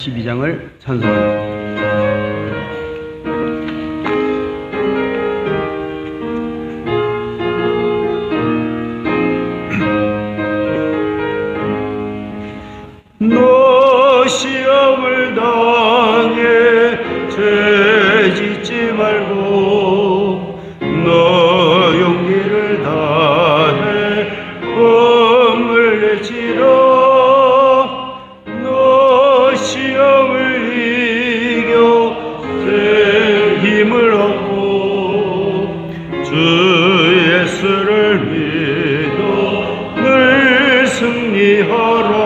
12장을 찬송합니다. 너 용기를 다해 범을 내치라 승리하라.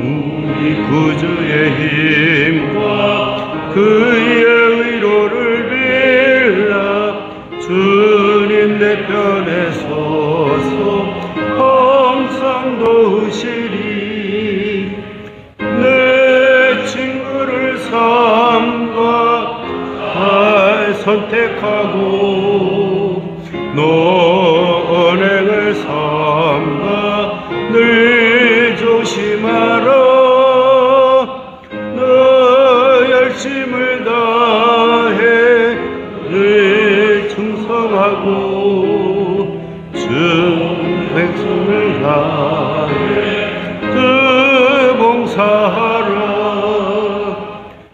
우리 구주의 힘과 그의 의로를 빌라. 주님 내 편에 서서 항상 도우시리. 내 친구를 삼가 잘 선택하고 너 조심하라. 너 열심을 다해 늘 충성하고 주 백성을 다해 그 봉사하라.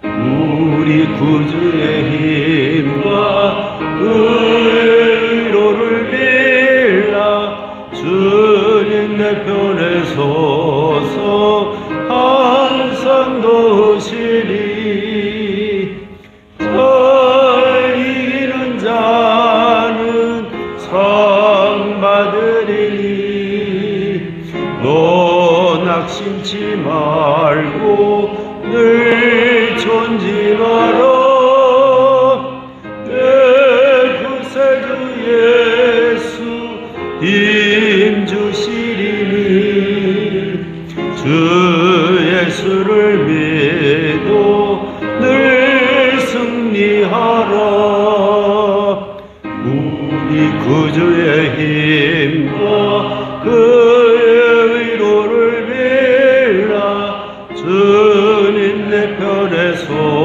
우리 구주의 힘과 의로를 빌라. 주님 내 편에 서서 항상 도시리 잘 이기는 자는 상 받으리니 너 낙심치 말고 믿어 늘 승리하라. 우리 구주의 힘과 그의 의로를 빌라. 주님 내 편에 서